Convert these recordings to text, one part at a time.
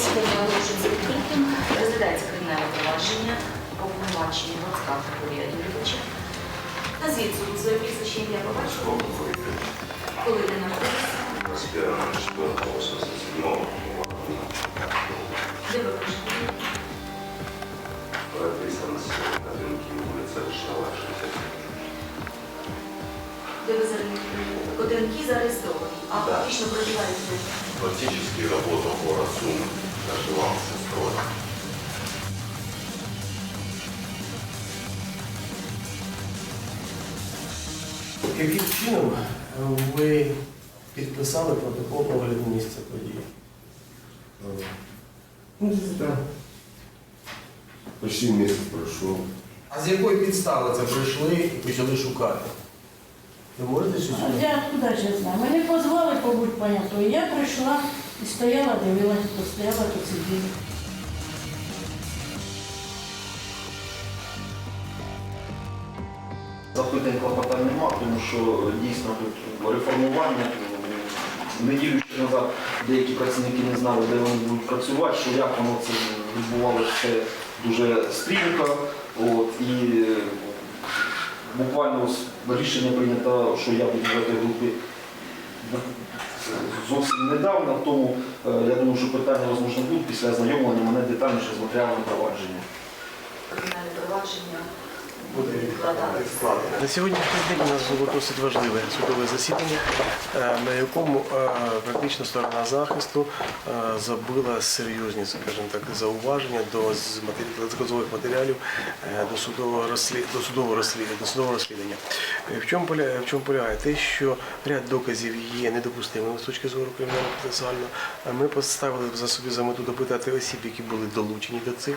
Засідання оголошується відкритим. Розглядається кримінальне провадження по обвинуваченню Гроцка Григорія Юрійовича. Назвіть суду своє прізвище ім'я по батькові. Коли не народився, 21.04.87 де ви проживаєте? прописанность Кадынки, улица Вишнева, 60. Де ви зареєстровані? Одинки зареєстровані, а Да. фактично проживаєте? Фактически работал город проживал в Сестрове. Яким чином ви підписали протокол огляду місця події? Ну, да. Почти месяц прошел. А з якої підстави це прийшли і почали шукати? Ви можете щось? А я откуда ж я знаю? Мене позвали, побудь понятно. Я прийшла і стояла, дивилась, то стояла, то сиділа. Запитань клопотань нема, тому що дійсно тут реформування. Неділю ще назад деякі працівники не знали, де вони будуть працювати, що як воно це відбувалося все дуже стрімко. От, і е, буквально рішення прийнято, що я буду в цій групі зовсім недавно, тому е, я думаю, що питання можливо будуть після ознайомлення мене детальніше з матеріалами провадження. Кримінальне провадження Буде відкладено. На сьогоднішній день у нас було досить важливе судове засідання, е, на якому е, практично сторона захисту е, забила серйозні, скажімо так, зауваження до доказових матеріалів до судового розслід... до судового розслідування. До судового розслідування. В чому полягає, в чому полягає те, що ряд доказів є недопустимими з точки зору кримінального процесуального. Ми поставили за собі за мету допитати осіб, які були долучені до цих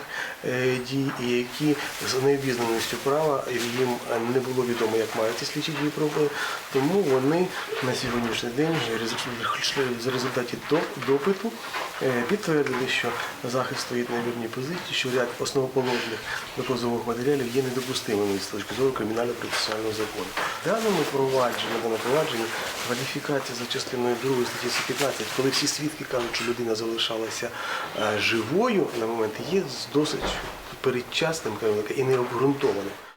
дій, і які з необізнаністю права їм е, не було відомо, як мають ці слідчі дії проводити. Тому вони на сьогоднішній день в результаті допиту е, підтвердили, що захист стоїть на вірній позиції, що ряд основоположних доказових матеріалів є недопустимими з точки зору кримінального процесуального закону. В даному провадженні, даному провадженні кваліфікація за частиною 2 статті 115, коли всі свідки кажуть, що людина залишалася е, живою на момент, є досить передчасним і необґрунтованим.